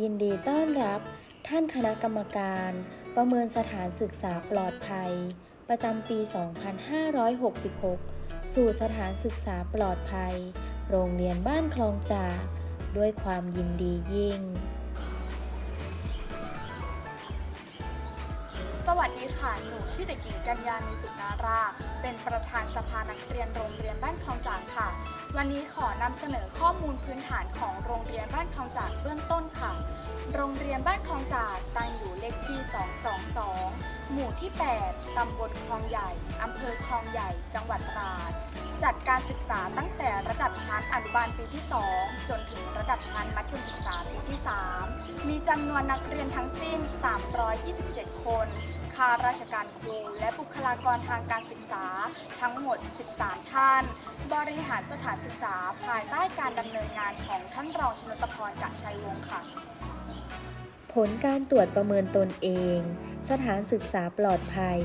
ยินดีต้อนรับท่านคณะกรรมการ ประเมินสถานศึกษาปลอดภัย ประจำปี 2566 สู่สถานศึกษาปลอดภัย โรงเรียนบ้านคลองจาก ด้วยความยินดียิ่ง วัสดีค่ะ หนูชื่อเด็กหญิงกัญญาณีสุนารา เป็นประธานสภานักเรียนโรงเรียนบ้านคลองจากค่ะ วันนี้ขอนำเสนอข้อมูลพื้นฐานของโรงเรียนบ้านคลองจากเบื้องต้นค่ะ โรงเรียนบ้านคลองจากตั้งอยู่เลขที่ 222 หมู่ที่ 8ตำบลคลองใหญ่อำเภอคลองใหญ่ จังหวัดตราด จัดการศึกษาตั้งแต่ระดับชั้นอนุบาลปีที่ 2 จนถึงระดับชั้นมัธยมศึกษาปีที่ 3 มีจำนวนนักเรียนทั้งสิ้น 327 คน ข้าราชการครู และบุคลากรทางการศึกษา ทั้งหมด 13 ท่าน บริหารสถานศึกษาภายใต้การดำเนินงานของท่านรองชนตพรกะชัยวงศ์ค่ะ ผลการตรวจประเมินตนเอง สถานศึกษาปลอดภัย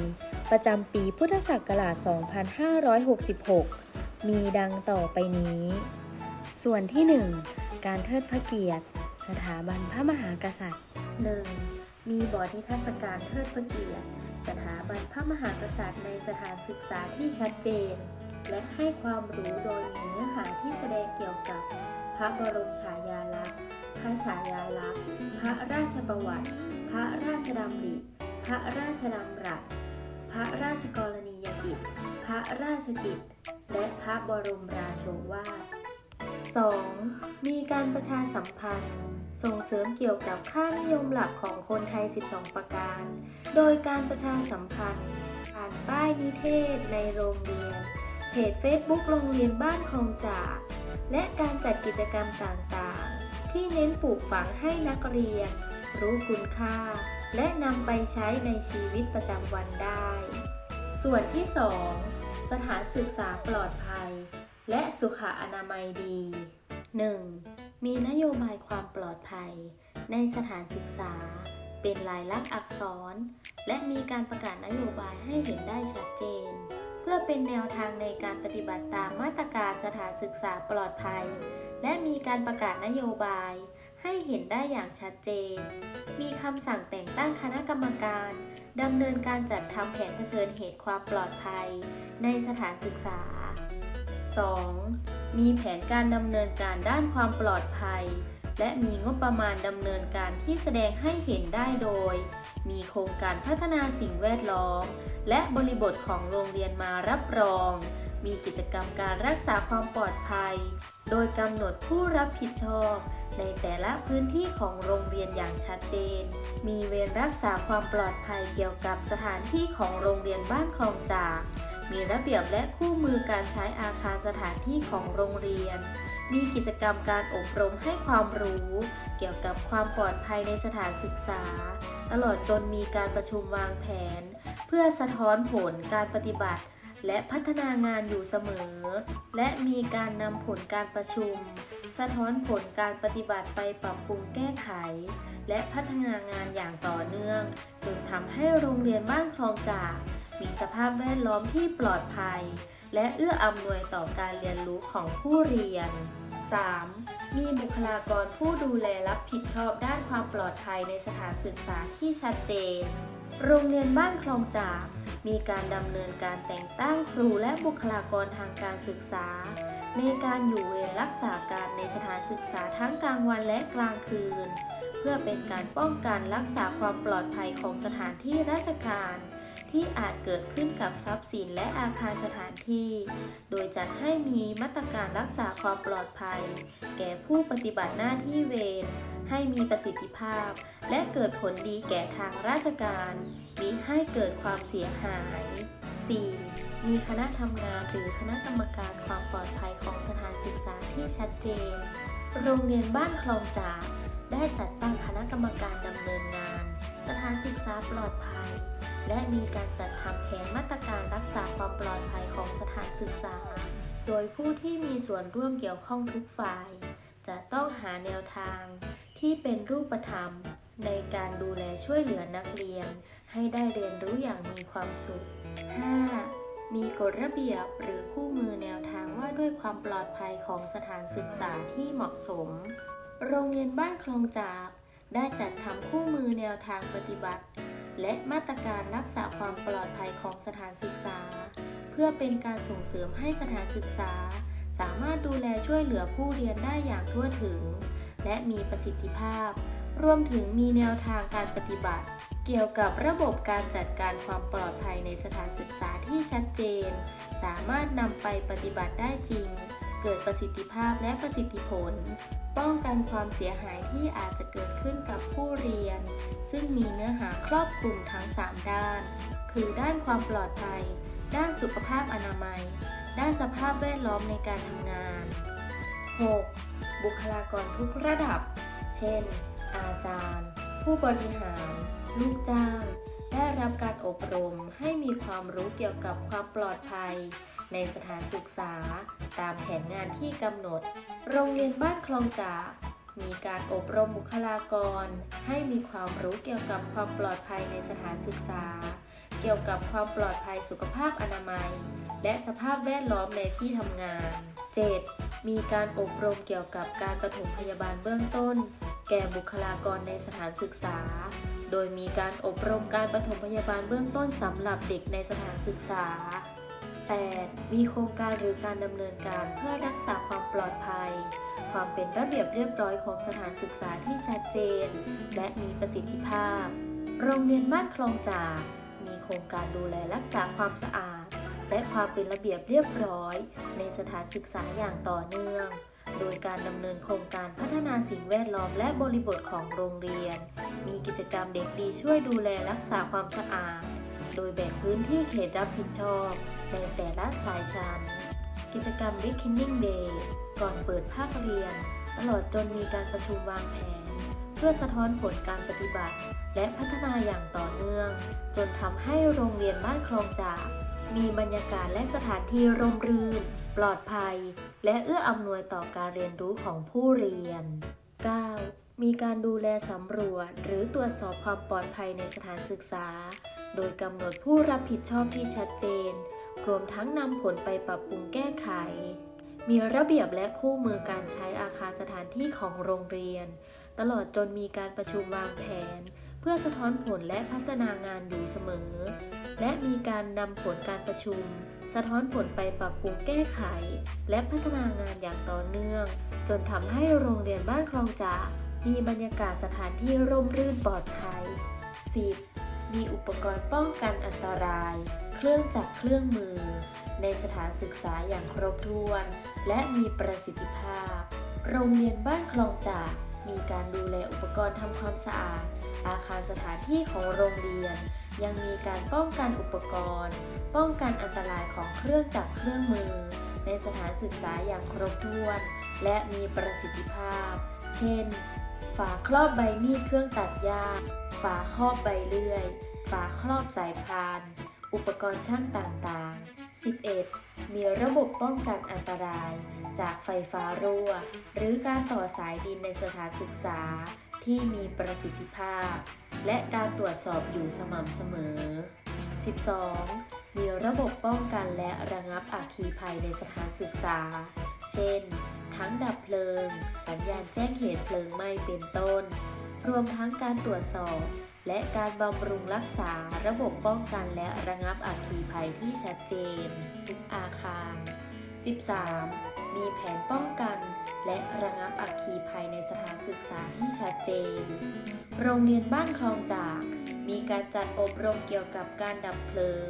ประจำปีพุทธศักราช 2566 มีดังต่อไปนี้ ส่วนที่ 1 การเทิดพระเกียรติ สถาบันพระมหากษัตริย์ 1. มีบอร์ดนิทรรศการเทิดพระเกียรติ สถาบันพระมหากษัตริย์ในสถานศึกษาที่ชัดเจน และให้ความรู้โดยมีเนื้อหาที่แสดงเกี่ยวกับ พระบรมฉายาลักษณ์ พระฉายาลักษณ์ พระราชประวัติ พระราชดำริ พระราชดำรัส พระราชกรณียกิจ พระราชกิจ และพระบรมราโชวาท 2. มีการประชาสัมพันธ์ ส่งเสริมเกี่ยวกับค่านิยมหลักของคนไทย 12 ประการ โดยการประชาสัมพันธ์ผ่านป้ายนิเทศในโรงเรียน เพจ Facebook โรงเรียนบ้านคลองจากและการจัดกิจกรรมต่างๆ ที่เน้นปลูกฝังให้นักเรียน รู้คุณค่า และนำไปใช้ในชีวิตประจำวันได้ ส่วนที่ 2 สถานศึกษาปลอดภัย และสุขอนามัยดี 1. มีนโยบายความปลอดภัย ในสถานศึกษา เป็นลายลักษณ์อักษร และมีการประกาศนโยบายให้เห็นได้ชัดเจน เพื่อเป็นแนวทางในการปฏิบัติตามมาตรการสถานศึกษาปลอดภัย และมีการประกาศนโยบาย ให้เห็นได้อย่างชัดเจน มีคำสั่งแต่งตั้งคณะกรรมการดำเนินการจัดทำแผนเผชิญเหตุความปลอดภัย ในสถานศึกษา 2. มีแผนการดำเนินการด้านความปลอดภัย และมีงบประมาณดำเนินการที่แสดงให้เห็นได้โดย มีโครงการพัฒนาสิ่งแวดล้อม และบริบทของโรงเรียนมารับรอง มีกิจกรรมการรักษาความปลอดภัย โดยกำหนดผู้รับผิดชอบในแต่ละพื้นที่ของโรงเรียนอย่างชัดเจน มีเวรรักษาความปลอดภัยเกี่ยวกับสถานที่ของโรงเรียนบ้านคลองจาก มีระเบียบและคู่มือการใช้อาคารสถานที่ของโรงเรียน มีกิจกรรมการอบรมให้ความรู้ เกี่ยวกับความปลอดภัยในสถานศึกษา ตลอดจนมีการประชุมวางแผน เพื่อสะท้อนผลการปฏิบัติ และพัฒนางานอยู่เสมอ และมีการนำผลการประชุม สะท้อนผลการปฏิบัติไปปรับปรุงแก้ไข และพัฒนางานอย่างต่อเนื่อง จนทำให้โรงเรียนบ้านคลองจาก มีสภาพแวดล้อมที่ปลอดภัย และเอื้ออำนวยต่อการเรียนรู้ของผู้เรียน 3. มีบุคลากรผู้ดูแลรับผิดชอบด้านความปลอดภัยในสถานศึกษาที่ชัดเจน โรงเรียนบ้านคลองจากมีการดำเนินการแต่งตั้งครูและบุคลากรทางการศึกษา ในการอยู่เวรรักษาการในสถานศึกษาทั้งกลางวันและกลางคืน เพื่อเป็นการป้องกันรักษาความปลอดภัยของสถานที่ราชการ ที่อาจเกิดขึ้นกับทรัพย์สินและอาคารสถานที่ โดยจัดให้มีมาตรการรักษาความปลอดภัย แก่ผู้ปฏิบัติหน้าที่เวรให้มีประสิทธิภาพ และเกิดผลดีแก่ทางราชการมิให้เกิดความเสียหาย 4. มีคณะทำงานหรือคณะกรรมการความปลอดภัยของสถานศึกษาที่ชัดเจน โรงเรียนบ้านคลองจากได้จัดตั้งคณะกรรมการดำเนินงาน สถานศึกษาปลอดภัย และมีการจัดทำแผนมาตรการรักษาความปลอดภัยของสถานศึกษา โดยผู้ที่มีส่วนร่วมเกี่ยวข้องทุกฝ่าย จะต้องหาแนวทางที่เป็นรูปธรรม ในการดูแลช่วยเหลือนักเรียน ให้ได้เรียนรู้อย่างมีความสุข 5. มีกฎระเบียบหรือคู่มือแนวทางว่าด้วยความปลอดภัยของสถานศึกษาที่เหมาะสม โรงเรียนบ้านคลองจาก ได้จัดทำคู่มือแนวทางปฏิบัติ และมาตรการรักษาความปลอดภัยของสถานศึกษา เพื่อเป็นการส่งเสริมให้สถานศึกษา สามารถดูแลช่วยเหลือผู้เรียนได้อย่างทั่วถึง และมีประสิทธิภาพ รวมถึงมีแนวทางการปฏิบัติ เกี่ยวกับระบบการจัดการความปลอดภัยในสถานศึกษาที่ชัดเจน สามารถนำไปปฏิบัติได้จริง เกิดประสิทธิภาพและประสิทธิผล ป้องกันความเสียหายที่อาจจะเกิดขึ้นกับผู้เรียน ซึ่งมีเนื้อหาครอบคลุมทั้ง 3 ด้าน คือด้านความปลอดภัย ด้านสุขภาพอนามัย ด้านสภาพแวดล้อมในการทำงาน 6. บุคลากรทุกระดับ เช่น อาจารย์ ผู้บริหาร ลูกจ้าง ได้รับการอบรมให้มีความรู้เกี่ยวกับความปลอดภัย ในสถานศึกษา ตามแผนงานที่กำหนด โรงเรียนบ้านคลองจามีการอบรมบุคลากร ให้มีความรู้เกี่ยวกับความปลอดภัยในสถานศึกษา เกี่ยวกับความปลอดภัยสุขภาพอนามัย และสภาพแวดล้อมในที่ทำงาน 7. มีการอบรมเกี่ยวกับการปฐมพยาบาลเบื้องต้น แก่บุคลากรในสถานศึกษา โดยมีการอบรมการปฐมพยาบาลเบื้องต้นสำหรับเด็กในสถานศึกษา 8. มีโครงการหรือการดำเนินการเพื่อรักษาความปลอดภัย ความเป็นระเบียบเรียบร้อยของสถานศึกษาที่ชัดเจน และมีประสิทธิภาพ โรงเรียนบ้านคลองจาก มีโครงการดูแลรักษาความสะอาด และความเป็นระเบียบเรียบร้อย ในสถานศึกษาอย่างต่อเนื่อง โดยการดำเนินโครงการพัฒนาสิ่งแวดล้อมและบริบทของโรงเรียน มีกิจกรรมเด็กดีช่วยดูแลรักษาความสะอาด โดยแบ่งพื้นที่เขตรับผิดชอบ ในแต่ละสายชั้น กิจกรรม Beginning Day ก่อนเปิดภาคเรียน ตลอดจนมีการประชุมวางแผน เพื่อสะท้อนผลการปฏิบัติ และพัฒนาอย่างต่อเนื่อง จนทำให้โรงเรียนบ้านคลองจากมีบรรยากาศและสถานที่ร่มรื่น ปลอดภัย และเอื้ออำนวยต่อการเรียนรู้ของผู้เรียน 9. มีการดูแลสำรวจ หรือตรวจสอบความปลอดภัยในสถานศึกษา โดยกำหนดผู้รับผิดชอบที่ชัดเจน รวมทั้งนำผลไปปรับปรุงแก้ไข มีระเบียบและคู่มือการใช้อาคารสถานที่ของโรงเรียน ตลอดจนมีการประชุมวางแผน เพื่อสะท้อนผลและพัฒนางานอยู่เสมอ และมีการนำผลการประชุม สะท้อนผลไปปรับปรุงแก้ไข และพัฒนางานอย่างต่อเนื่อง จนทำให้โรงเรียนบ้านคลองจากมีบรรยากาศสถานที่ร่มรื่นปลอดภัย 10. มีอุปกรณ์ป้องกันอันตราย เครื่องจักรเครื่องมือ ในสถานศึกษาอย่างครบถ้วน และมีประสิทธิภาพ โรงเรียนบ้านคลองจาก มีการดูแลอุปกรณ์ทำความสะอาด อาคารสถานที่ของโรงเรียน ยังมีการป้องกันอุปกรณ์ ป้องกันอันตรายของเครื่องจักรเครื่องมือ ในสถานศึกษาอย่างครบถ้วน และมีประสิทธิภาพ เช่น ฝาครอบใบมีดเครื่องตัดหญ้า ฝาครอบใบเลื่อย ฝาครอบสายพาน อุปกรณ์ช่างต่างๆ 11. มีระบบป้องกันอันตราย จากไฟฟ้ารั่ว หรือการต่อสายดินในสถานศึกษา ที่มีประสิทธิภาพ และการตรวจสอบอยู่สม่ำเสมอ 12. มีระบบป้องกันและระงับอัคคีภัยในสถานศึกษา เช่น ทั้งดับเพลิง สัญญาณแจ้งเหตุเพลิงไหม้เป็นต้น รวมทั้งการตรวจสอบ และการบำรุงรักษาระบบป้องกันและระงับอัคคีภัยที่ชัดเจน ทุกอาคาร 13. มีแผนป้องกัน และระงับอัคคีภัยในสถานศึกษาที่ชัดเจน โรงเรียนบ้านคลองจาก มีการจัดอบรมเกี่ยวกับการดับเพลิง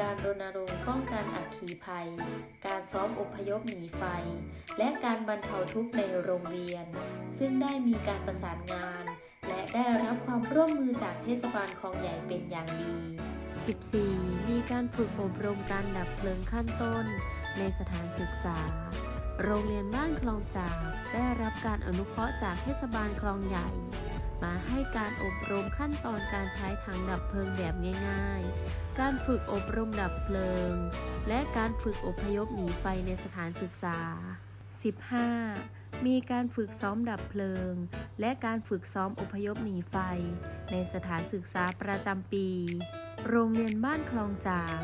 การรณรงค์ป้องกันอัคคีภัย การซ้อมอพยพหนีไฟ และการบรรเทาทุกข์ในโรงเรียน ซึ่งได้มีการประสานงาน และได้รับความร่วมมือจากเทศบาลคลองใหญ่เป็นอย่างดี 14. มีการฝึกอบรมการดับเพลิงขั้นต้น ในสถานศึกษา โรงเรียนบ้านคลองจากได้รับการอนุเคราะห์จากเทศบาลคลองใหญ่ มาให้การอบรมขั้นตอนการใช้ถังดับเพลิงแบบง่าย ๆ การฝึกอบรมดับเพลิง และการฝึกอพยพหนีไฟในสถานศึกษา 15. มีการฝึกซ้อมดับเพลิง และการฝึกซ้อมอพยพหนีไฟ ในสถานศึกษาประจำปี โรงเรียนบ้านคลองจาก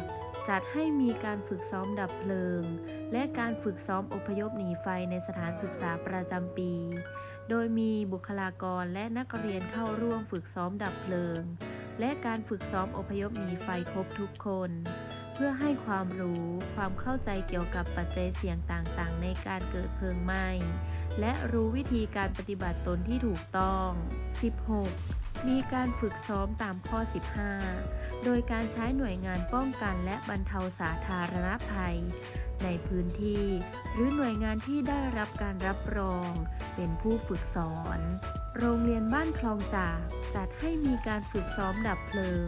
จัดให้มีการฝึกซ้อมดับเพลิง และการฝึกซ้อมอพยพหนีไฟในสถานศึกษาประจำปี โดยมีบุคลากรและนักเรียนเข้าร่วมฝึกซ้อมดับเพลิง และการฝึกซ้อมอพยพหนีไฟครบทุกคนเพื่อให้ความรู้ความเข้าใจเกี่ยวกับปัจจัยเสี่ยงต่างๆ ในการเกิดเพลิงไหม้ และรู้วิธีการปฏิบัติตนที่ถูกต้อง 16. มีการฝึกซ้อมตามข้อ 15 โดยการใช้หน่วยงานป้องกันและบรรเทาสาธารณภัย ในพื้นที่ หรือหน่วยงานที่ได้รับการรับรอง เป็นผู้ฝึกสอน โรงเรียนบ้านคลองจากจัดให้มีการฝึกซ้อมดับเพลิง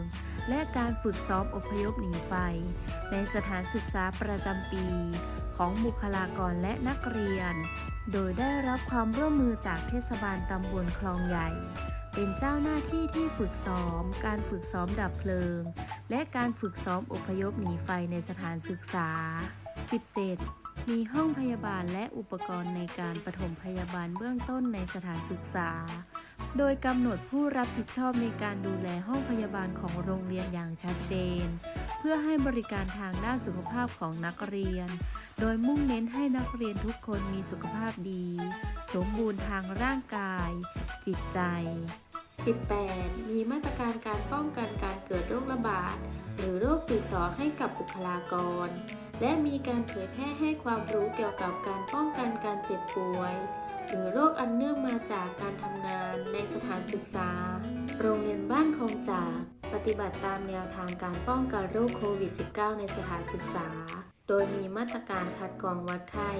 และการฝึกซ้อมอพยพหนีไฟ ในสถานศึกษาประจำปีของบุคลากรและนักเรียน โดยได้รับความร่วมมือจากเทศบาลตำบลคลองใหญ่ เป็นเจ้าหน้าที่ที่ฝึกซ้อม การฝึกซ้อมดับเพลิง และการฝึกซ้อมอพยพหนีไฟในสถานศึกษา 17. มีห้องพยาบาลและอุปกรณ์ในการปฐมพยาบาลเบื้องต้นในสถานศึกษา โดยกำหนดผู้รับผิดชอบในการดูแลห้องพยา ของโรงเรียนอย่างชัดเจน เพื่อให้บริการทางด้านสุขภาพของนักเรียน โดยมุ่งเน้นให้นักเรียนทุกคนมีสุขภาพดี สมบูรณ์ทางร่างกาย จิตใจ 18. มีมาตรการการป้องกันการเกิดโรคระบาด หรือโรคติดต่อให้กับบุคลากร และมีการเผยแพร่ให้ความรู้เกี่ยวกับการป้องกันการเจ็บป่วย หรือโรคอันเนื่องมาจากการทำงานในสถานศึกษา โรงเรียนบ้านคงจากปฏิบัติตามแนวทางการป้องกันโรคโควิด -19 ในสถานศึกษา โดยมีมาตรการคัดกรองวัดไข้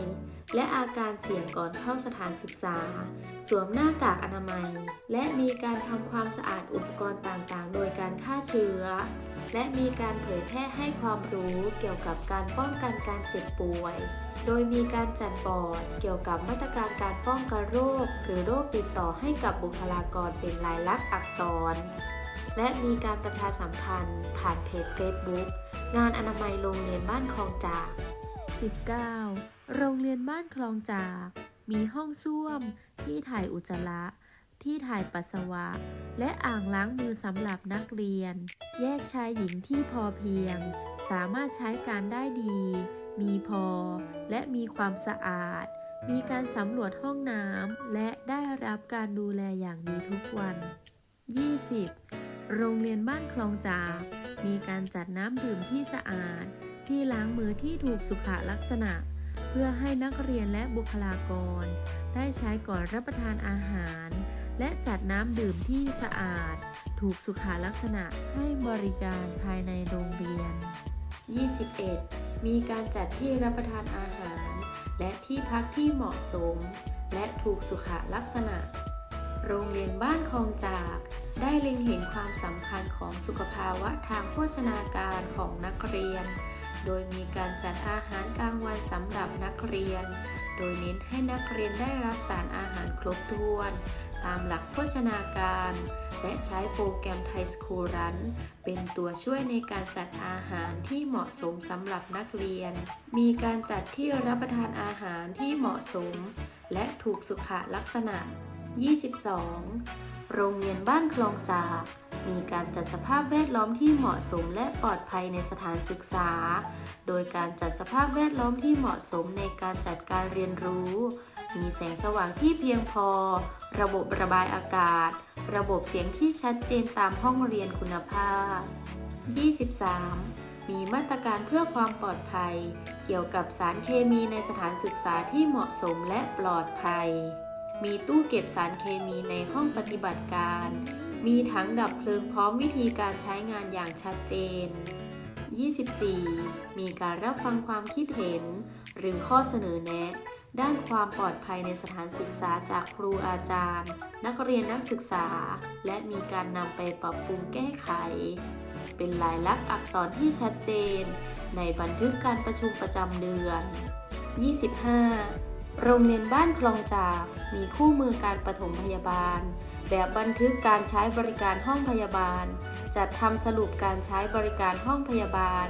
และอาการเสี่ยงก่อนเข้าสถานศึกษา สวมหน้ากากอนามัย และมีการทำความสะอาดอุปกรณ์ต่างๆ โดยการฆ่าเชื้อ และมีการเผยแพร่ให้ความรู้เกี่ยวกับการป้องกันการเจ็บป่วย โดยมีการจัดบอร์ดเกี่ยวกับมาตรการการป้องกันโรค หรือโรคติดต่อให้กับบุคลากรเป็นลายลักษณ์อักษร และมีการประชาสัมพันธ์ ผ่านเพจ Facebook งานอนามัยโรงเรียนบ้านคลองจาก 19. โรงเรียนบ้านคลองจาก มีห้องส้วมที่ถ่ายอุจจาระ ที่ถ่ายปัสสาวะ และอ่างล้างมือสำหรับนักเรียน แยกชายหญิงที่พอเพียง สามารถใช้การได้ดี มีพอ และมีความสะอาด มีการสำรวจห้องน้ำและได้รับการดูแลอย่างดีทุกวัน 20. โรงเรียนบ้านคลองจากมีการจัดน้ำดื่มที่สะอาด ที่ล้างมือที่ถูกสุขลักษณะ เพื่อให้นักเรียนและบุคลากร ได้ใช้ก่อนรับประทานอาหาร และจัดน้ำดื่มที่สะอาด ถูกสุขลักษณะให้บริการภายในโรงเรียน 21. มีการจัดที่รับประทานอาหาร และที่พักที่เหมาะสม และถูกสุขลักษณะ โรงเรียนบ้านคลองจาก ได้เล็งเห็นความสำคัญของสุขภาวะทางโภชนาการของนักเรียน โดยมีการจัดอาหารกลางวันสำหรับนักเรียน โดยเน้นให้นักเรียนได้รับสารอาหารครบถ้วน ตามหลักโภชนาการ และใช้โปรแกรมไทยสคูลรันเป็นตัวช่วยในการจัดอาหารที่เหมาะสมสำหรับนักเรียน มีการจัดที่รับประทานอาหารที่เหมาะสม และถูกสุขลักษณะ 22 โรงเรียนบ้านคลองจากมีการจัดสภาพแวดล้อมที่เหมาะสมและปลอดภัยในสถานศึกษา โดยการจัดสภาพแวดล้อมที่เหมาะสมในการจัดการเรียนรู้ มีแสงสว่างที่เพียงพอ ระบบระบายอากาศ ระบบเสียงที่ชัดเจนตามห้องเรียนคุณภาพ 23. มีมาตรการเพื่อความปลอดภัย เกี่ยวกับสารเคมีในสถานศึกษาที่เหมาะสมและปลอดภัย มีตู้เก็บสารเคมีในห้องปฏิบัติการ มีถังดับเพลิงพร้อมวิธีการใช้งานอย่างชัดเจน 24. มีการรับฟังความคิดเห็น หรือข้อเสนอแนะ ด้านความปลอดภัยในสถานศึกษาจากครูอาจารย์ นักเรียนนักศึกษา และมีการนำไปปรับปรุงแก้ไข เป็นลายลักษณ์อักษรที่ชัดเจน ในบันทึกการประชุมประจำเดือน 25. โรงเรียนบ้านคลองจากมีคู่มือการปฐมพยาบาล แบบบันทึกการใช้บริการห้องพยาบาล จัดทำสรุปการใช้บริการห้องพยาบาล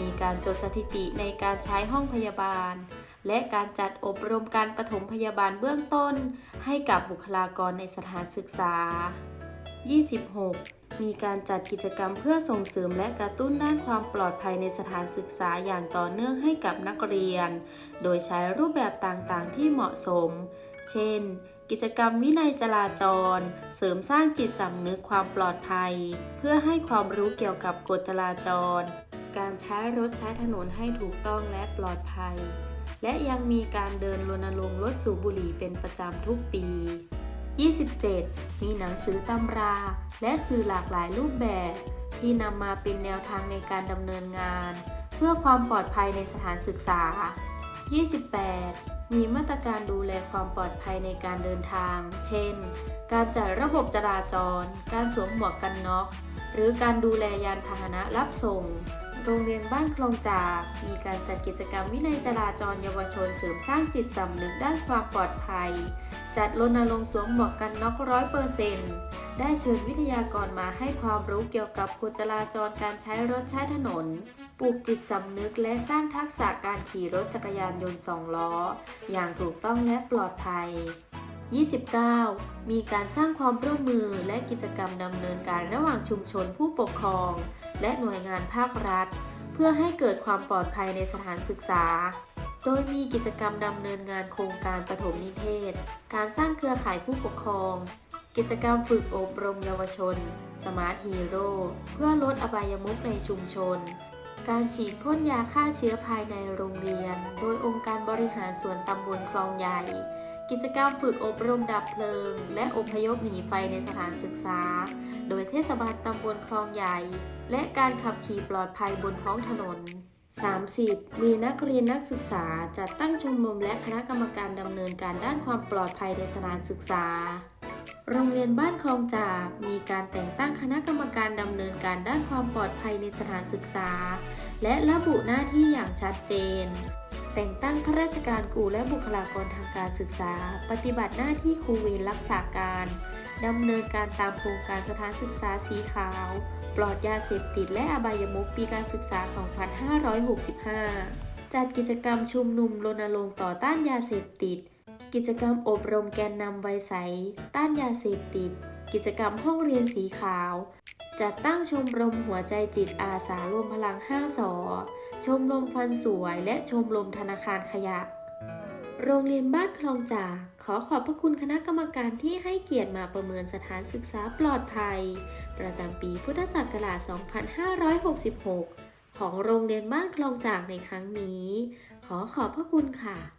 มีการจดสถิติในการใช้ห้องพยาบาล และการจัดอบรมการปฐมพยาบาลเบื้องต้น ให้กับบุคลากรในสถานศึกษา 26. มีการจัดกิจกรรมเพื่อส่งเสริมและกระตุ้นด้านความปลอดภัยในสถานศึกษาอย่างต่อเนื่องให้กับนักเรียน โดยใช้รูปแบบต่างๆ ที่เหมาะสม เช่น กิจกรรมวินัยจราจร เสริมสร้างจิตสำนึกความปลอดภัย เพื่อให้ความรู้เกี่ยวกับกฎจราจร การใช้รถใช้ถนนให้ถูกต้องและปลอดภัย และยังมีการเดินรณรงค์ลดสูบบุหรี่เป็นประจำทุกปี 27. มีหนังสือตำรา และสื่อหลากหลายรูปแบบ ที่นำมาเป็นแนวทางในการดำเนินงาน เพื่อความปลอดภัยในสถานศึกษา 28. มีมาตรการดูแลความปลอดภัยในการเดินทาง เช่น การจัดระบบจราจร การสวมหมวกกันน็อก หรือการดูแลยานพาหนะรับส่ง รงเรียนบ้านคลองจาก มีการจัดกิจกรรมวินัยจราจรเยาวชนเสริมสร้างจิตสำนึกด้านความปลอดภัย จัดรณรงค์สวมหมวกกันน็อกร้อยเปอร์เซ็นต์ได้เชิญวิทยากรมาให้ความรู้เกี่ยวกับกฎจราจรการใช้รถใช้ถนน ปลูกจิตสำนึกและสร้างทักษะการขี่รถจักรยานยนต์สองล้อ อย่างถูกต้องและปลอดภัย 29. มีการสร้างความร่วมมือและกิจกรรมดำเนินการระหว่างชุมชนผู้ปกครอง และหน่วยงานภาครัฐ เพื่อให้เกิดความปลอดภัยในสถานศึกษา โดยมีกิจกรรมดำเนินงานโครงการปฐมนิเทศ การสร้างเครือข่ายผู้ปกครอง กิจกรรมฝึกอบรมเยาวชน สมาร์ทฮีโร่ เพื่อลดอบายมุขในชุมชน การฉีดพ่นยาฆ่าเชื้อภายในโรงเรียน โดยองค์การบริหารส่วนตำบลคลองใหญ่ กิจกรรมฝึกอบรมดับเพลิง และอพยพหนีไฟในสถานศึกษา โดยเทศบาลตำบลคลองใหญ่ และการขับขี่ปลอดภัยบนท้องถนน 30. มีนักเรียนนักศึกษาจัดตั้งชมรมและคณะกรรมการดำเนินการด้านความปลอดภัยในสถานศึกษา โรงเรียนบ้านคลองจากมีการแต่งตั้งคณะกรรมการดำเนินการด้านความปลอดภัยในสถานศึกษา และระบุหน้าที่อย่างชัดเจน แต่งตั้งข้าราชการครูและบุคลากรทางการศึกษา ปฏิบัติหน้าที่ครูเวรรักษาการดำเนินการตามโครงการสถานศึกษาสีขาว ปลอดยาเสพติดและอบายมุขปีการศึกษา 2565 จัดกิจกรรมชุมนุมรณรงค์ต่อต้านยาเสพติด กิจกรรมอบรมแกนนำวัยใส ต้านยาเสพติด กิจกรรมห้องเรียนสีขาว จัดตั้งชมรมหัวใจจิตอาสารวมพลัง 5สอ ชมรมฟันสวยและชมรมธนาคารขยะ โรงเรียนบ้านคลองจากขอขอบพระคุณคณะกรรมการที่ให้เกียรติมาประเมินสถานศึกษาปลอดภัย ประจำปีพุทธศักราช 2566 ของโรงเรียนบ้านคลองจากในครั้งนี้ ขอขอบพระคุณค่ะ